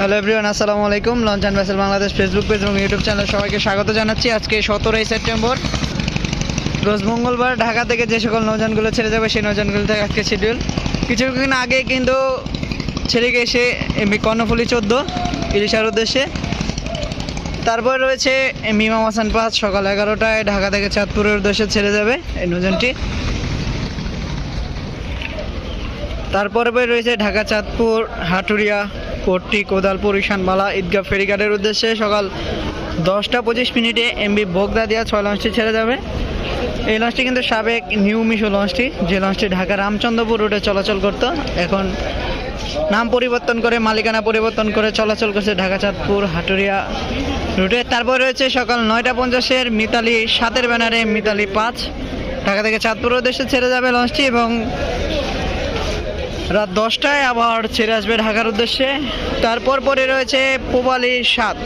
Hello everyone, আসসালামু আলাইকুম। Launch and vessel Bangladesh Facebook page এবং ইউটিউব চ্যানেল সবাইকে স্বাগত জানাচ্ছি। আজকে সতেরোই সেপ্টেম্বর। রোজ মঙ্গলবার ঢাকা থেকে যে সকল নৌযানগুলো ছেড়ে যাবে, সেই নৌযানগুলো থেকে আজকে শিডিউল কিছুক্ষণ আগে কিন্তু ছেড়ে গেছে এমবি কর্ণফুলি চোদ্দ, ইলিশার উদ্দেশ্যে। তারপর রয়েছে এমবি ইমাম হাসান পাঁচ, সকাল এগারোটায় ঢাকা থেকে চাঁদপুরের উদ্দেশ্যে ছেড়ে যাবে এই নৌযানটি। তারপরে রয়েছে ঢাকা চাঁদপুর হাটুরিয়া কোট্টি কোদালপুর ইশানবালা ঈদগাহ ফেরিঘাটের উদ্দেশ্যে সকাল দশটা পঁচিশ মিনিটে এমবি বোগদা দিয়া ছয় লঞ্চটি ছেড়ে যাবে। এই লঞ্চটি কিন্তু সাবেক নিউ মিশো লঞ্চটি, যে লঞ্চটি ঢাকা রামচন্দ্রপুর রুটে চলাচল করত। এখন নাম পরিবর্তন করে, মালিকানা পরিবর্তন করে চলাচল করছে ঢাকা চাঁদপুর হাটুরিয়া রুটে। তারপর রয়েছে সকাল নয়টা পঞ্চাশের মিতালি সাতের ব্যানারে মিতালি পাঁচ। ঢাকা থেকে চাঁদপুর উদ্দেশ্যে ছেড়ে যাবে লঞ্চটি এবং রাত দশটায় আবার ছেড়ে আসবে ঢাকার উদ্দেশ্যে। তারপর পরে রয়েছে পোবালি সাত।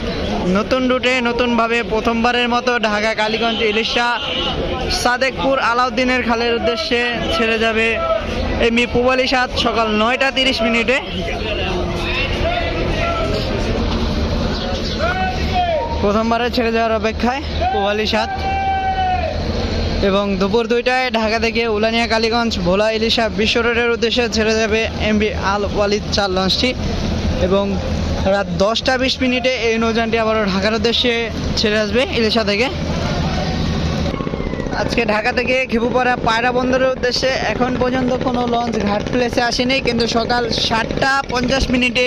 নতুন রুটে নতুনভাবে প্রথমবারের মতো ঢাকা কালীগঞ্জ ইলিশা সাদেকপুর আলাউদ্দিনের খালের উদ্দেশ্যে ছেড়ে যাবে এমনি পোবালি সাত সকাল নয়টা তিরিশ মিনিটে। প্রথমবারে ছেড়ে যাওয়ার অপেক্ষায় পোবালি সাত এবং দুপুর দুইটায় ঢাকা থেকে উলানিয়া, কালীগঞ্জ, ভোলা, ইলিশা বিশ্ব রোডের উদ্দেশ্যে ছেড়ে যাবে এমবি আল ওয়ালিদ চার লঞ্চটি এবং রাত দশটা বিশ মিনিটে এই নৌযানটি আবারও ঢাকার উদ্দেশ্যে ছেড়ে আসবে ইলিশা থেকে। আজকে ঢাকা থেকে খেপুপাড়া পায়রা বন্দরের উদ্দেশ্যে এখন পর্যন্ত কোনো লঞ্চ ঘাট প্লেসে আসেনি, কিন্তু সকাল সাতটা পঞ্চাশ মিনিটে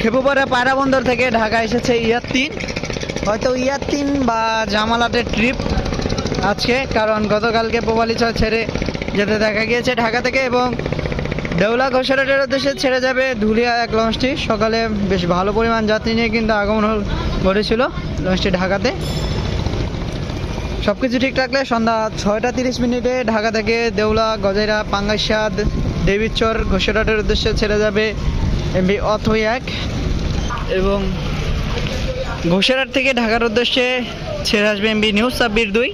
খেপুপাড়া পায়রা বন্দর থেকে ঢাকা এসেছে ইয়ার ইয়াত্তিন। হয়তো ইয়াত্তিন বা জামালাটের ট্রিপ আজকে, কারণ গতকালকে পোবালিচর ছেড়ে যেতে দেখা গিয়েছে ঢাকা থেকে এবং দেউলা ঘোষারের উদ্দেশ্যে ছেড়ে যাবে ধুলিয়া এক লঞ্চটি। সকালে বেশ ভালো পরিমাণ যাত্রী নিয়ে কিন্তু আগমন ঘটেছিল লঞ্চটি ঢাকাতে। সব কিছু ঠিক থাকলে সন্ধ্যা ছয়টা তিরিশ মিনিটে ঢাকা থেকে দেউলা, গজাইরা পাঙ্গাইসাদ দেবীচর ঘোষেরহাটের উদ্দেশ্যে ছেড়ে যাবে এমবি অথই এক। এবং ঘোষেরহাট থেকে ঢাকার উদ্দেশ্যে ছেড়ে আসবে এমবি নিউজ সাব্বির দুই।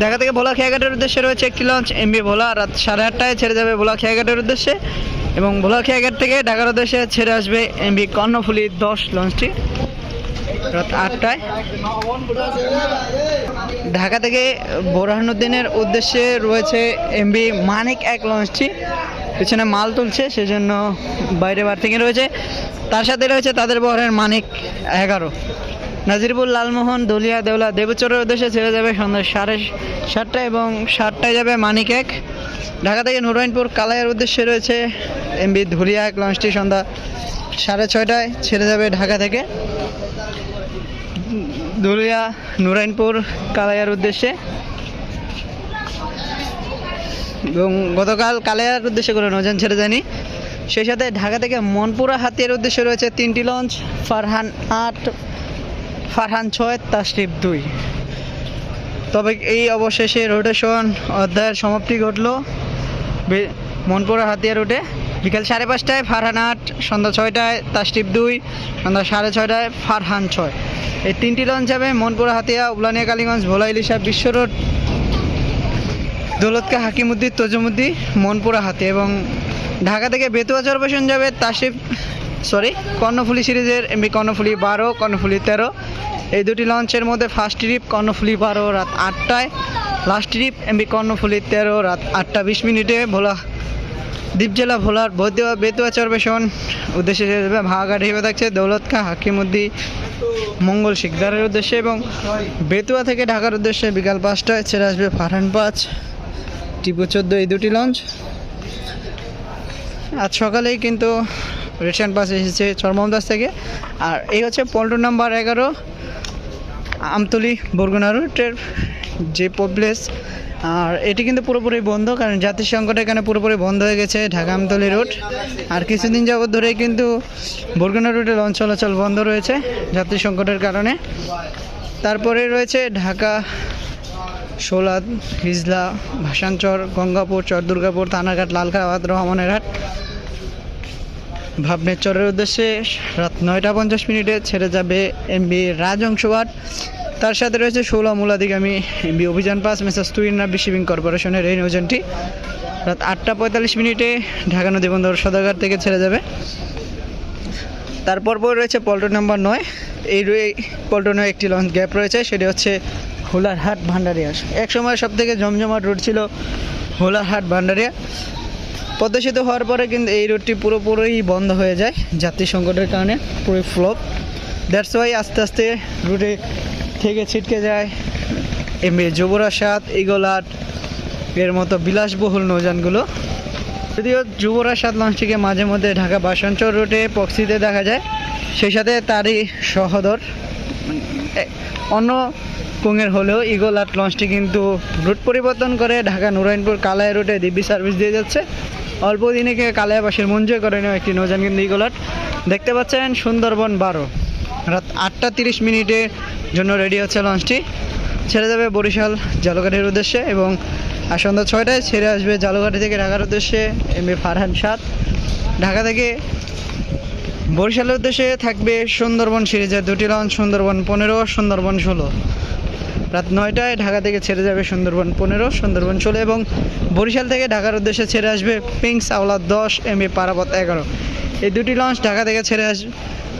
ঢাকা থেকে ভোলা খেয়াঘাটের উদ্দেশ্যে রয়েছে একটি লঞ্চ এমবি ভোলা। রাত সাড়ে আটটায় ছেড়ে যাবে ভোলা খেয়াঘাটের উদ্দেশ্যে। এবং ভোলা খেয়াঘাট থেকে ঢাকার উদ্দেশ্যে ছেড়ে আসবে এমবি কর্ণফুলি দশ লঞ্চটি রাত আটটায়। ঢাকা থেকে বোরহানুদ্দিনের উদ্দেশ্যে রয়েছে এমবি মানিক এক লঞ্চটি পিছনে মাল তুলছে, সেজন্য বাইরে বার থেকে রয়েছে। তার সাথে রয়েছে তাদের বহরের মানিক এগারো। নাজিরপুর লালমোহন, দলিয়া, দেওলা, দেবচরের উদ্দেশ্যে ছেড়ে যাবে সন্ধ্যা সাড়ে সাতটায় এবং সাতটায় যাবে মানিক এক ঢাকা থেকে নুরাইনপুর কালাইয়ের উদ্দেশ্যে রয়েছে এমবি ধুলিয়া এক লঞ্চটি সন্ধ্যা সাড়ে ছয়টায় ছেড়ে যাবে ঢাকা থেকে। ধুলিয়া, নুরাইনপুর কালাইয়ার উদ্দেশ্যে। এবং গতকাল কালাইয়ার উদ্দেশ্যে করে নৌযান ছেড়ে যায়নি। সেই সাথে ঢাকা থেকে মনপুরা হাতিয়ার উদ্দেশ্যে রয়েছে তিনটি লঞ্চ, ফারহান আট ফারহান ছয় তাশরিফ দুই। তবে এই অবশেষে রোটেশন অধ্যায়ের সমাপ্তি ঘটলো। মনপুরা হাতিয়া রুটে বিকাল সাড়ে পাঁচটায় ফারহান আট, সন্ধ্যা ছয়টায় তাশরিফ দুই, সন্ধ্যা সাড়ে ছয়টায় ফারহান ছয়। এই তিনটি লঞ্চ যাবে মনপুরা হাতিয়া উলানিয়া কালীগঞ্জ ভোলা ইলিশা বিশ্ব রোড, দৌলতকা হাকিমুদ্দি তজুমুদ্দি মনপুরা হাতি এবং ঢাকা থেকে বেতুয়া চরবেশন যাবে তাশিফ সরি কর্ণফুলি সিরিজের এমবি কর্ণফুলি বারো, কর্ণফুলি তেরো। এই দুটি লঞ্চের মধ্যে ফার্স্ট ট্রিপ কর্ণফুলি বারো, রাত আটটায়। লাস্ট ট্রিপ এমবি কর্ণফুলি তেরো, রাত আটটা বিশ মিনিটে ভোলা দ্বীপ জেলা ভোলার বৈদ্যুয়া বেতুয়া চরবেশন। উদ্দেশ্যে ভাগাঘাট হিসেবে থাকছে দৌলত খা হাকিমুদ্দি মঙ্গল শিকদারের উদ্দেশ্যে এবং বেতুয়া থেকে ঢাকার উদ্দেশ্যে বিকাল পাঁচটায় ছেড়ে আসবে ফারহান পাঁচ, টিপু চোদ্দ, এই দুটি লঞ্চ। আজ সকালেই কিন্তু রেশন বাস এসেছে চরমদাস থেকে। আর এই হচ্ছে পল্টু নাম্বার এগারো, আমতলি বরগুনা রুটের যে প্লেস আর এটি কিন্তু পুরোপুরি বন্ধ, কারণ জাতির সংকট এখানে পুরোপুরি বন্ধ হয়ে গেছে, ঢাকা আমতলি রুট। আর কিছুদিন যাবৎ ধরেই কিন্তু বরগুনা রুটে লঞ্চ চলাচল বন্ধ রয়েছে জাতির সংকটের কারণে। তারপরে রয়েছে ঢাকা সোলাদ হিজলা, ভাসানচর, গঙ্গাপুর, চর দুর্গাপুর, থানাঘাট লালখাবাদ রহমানের হাট। ভাবনের চরের উদ্দেশ্যে রাত নয়টা পঞ্চাশ মিনিটে ছেড়ে যাবে এমবি রাজংশবাট তার সাথে রয়েছে ষোলো মূলাদিগামী এমবি অভিযান পাস মেসাজ তুইনা শিপিং কর্পোরেশনের এই নৌযানটি রাত আটটা পঁয়তাল্লিশ মিনিটে ঢাকা নদী বন্দর সদাগার থেকে ছেড়ে যাবে। তারপর পর রয়েছে পল্টন নাম্বার নয়। এই পল্টনে একটি লঞ্চ গ্যাপ রয়েছে, সেটি হচ্ছে হোলারহাট ভান্ডারিয়া। এক সময় সব থেকে জমজমাট রুট ছিল হোলারহাট ভান্ডারিয়া। পদ্মা সেতু হওয়ার পরে কিন্তু এই রুটটি পুরোপুরি বন্ধ হয়ে যায়। যাত্রী সংকটের কারণে পুরো ফ্লপ দ্যাটস ওয়াই আস্তে আস্তে রুটে থেকে ছিটকে যায়। এমনি যুবরাসাদ ইগোলাট এর মতো বিলাসবহুল নৌযানগুলো। যদিও যুবরাসাদ লঞ্চটিকে মাঝে মধ্যে ঢাকা বাসাঞ্চল রুটে পক্সিতে দেখা যায়, সেই সাথে তারই সহদর। অন্য কুঙের হলেও ইগোলাট লঞ্চটি কিন্তু রুট পরিবর্তন করে ঢাকা নুরাইনপুর কালায় রুটে দিব্যি সার্ভিস দিয়ে যাচ্ছে। অল্প দিনে কালায়াবাসীর মন জয় করে নেওয়া একটি নৌযান কিন্তু ইগোলাট দেখতে পাচ্ছেন সুন্দরবন বারো। রাত আটটা তিরিশ মিনিটের জন্য রেডি হচ্ছে লঞ্চটি। ছেড়ে যাবে বরিশাল জালুঘাটের উদ্দেশ্যে এবং আর সন্ধ্যা ছয়টায় ছেড়ে আসবে জালুঘাটি থেকে ঢাকার উদ্দেশ্যে এম এ ফারহান সাত ঢাকা থেকে বরিশালের উদ্দেশ্যে থাকবে সুন্দরবন সিরিজের দুটি লঞ্চ, সুন্দরবন পনেরো, সুন্দরবন ষোলো। রাত নয়টায় ঢাকা থেকে ছেড়ে যাবে সুন্দরবন পনেরো সুন্দরবন ষোলো এবং বরিশাল থেকে ঢাকার উদ্দেশ্যে ছেড়ে আসবে পিঙ্কস আওলা দশ এম এ পারাপথ এগারো। এই দুটি লঞ্চ ঢাকা থেকে ছেড়ে আস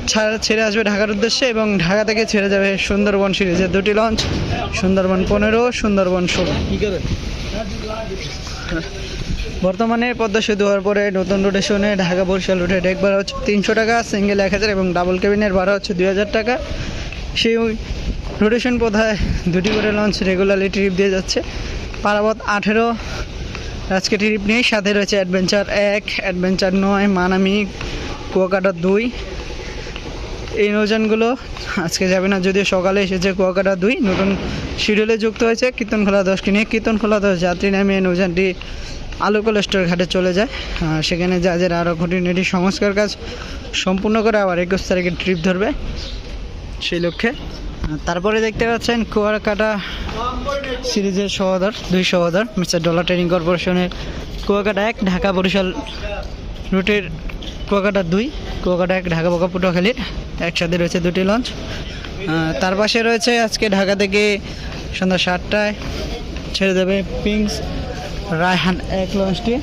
ছাড়- ছেড়ে আসবে ঢাকার উদ্দেশ্যে এবং ঢাকা থেকে ছেড়ে যাবে সুন্দরবন সিরিজের দুটি লঞ্চ সুন্দরবন পনেরো সুন্দরবন ষোলো। বর্তমানে পদ্মা সেতু হওয়ার পরে নতুন রোটেশনে ঢাকা বরিশাল রুটে ডেক ভাড়া হচ্ছে তিনশো টাকা সিঙ্গেল এক হাজার এবং ডাবল কেবিনের ভাড়া হচ্ছে দুই হাজার টাকা। সেই রোটেশন পথায় দুটি করে লঞ্চ রেগুলারলি ট্রিপ দিয়ে যাচ্ছে। পারাবত আঠেরো, আজকে ট্রিপ নেই, সাথে রয়েছে অ্যাডভেঞ্চার এক অ্যাডভেঞ্চার নয়, মানামি, কুয়াকাটা দুই। এই নৌযানগুলো আজকে যাবে না, যদিও সকালে এসেছে কুয়াকাটা দুই, নতুন শিডিউলে যুক্ত হয়েছে, কীর্তনখোলা দশটি নিয়ে কীর্তনখোলা দশ যাত্রী নামে এই নৌযানটি আলু কলেস্টোর ঘাটে চলে যায়। সেখানে জাহাজের আরও খুঁটিনাটি সংস্কার কাজ সম্পূর্ণ করে আবার একুশ তারিখে ট্রিপ ধরবে। সেই লক্ষ্যে তারপরে দেখতে পাচ্ছেন কুয়াকাটা সিরিজের সহদর, দুই সহদর, মিস্টার ডলার ট্রেনিং কর্পোরেশনের কুয়াকাটা এক, ঢাকা বরিশাল রুটের কুয়াকাটা দুই, কুয়াকাটা এক, ঢাকা বোকা পটুয়াখালীর একসাথে রয়েছে দুটি লঞ্চ। তার পাশে রয়েছে আজকে ঢাকা থেকে সন্ধ্যা সাতটায় ছেড়ে দেবে পিংস রায়হান এক লঞ্চটি।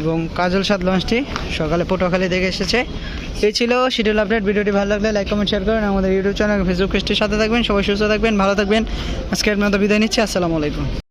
এবং কাজল সাত লঞ্চটি সকালে পটুয়াখালী থেকে এসেছে। এই ছিল শিডিউল আপডেট। ভিডিওটি ভালো লাগলে লাইক কমেন্ট শেয়ার করেন। আমাদের ইউটিউব চ্যানেল ফেসবুক পেজটির সাথে থাকবেন। সবাই সুস্থ থাকবেন, ভালো থাকবেন। আজকের মতো বিদায় নিচ্ছি। আসসালামু আলাইকুম।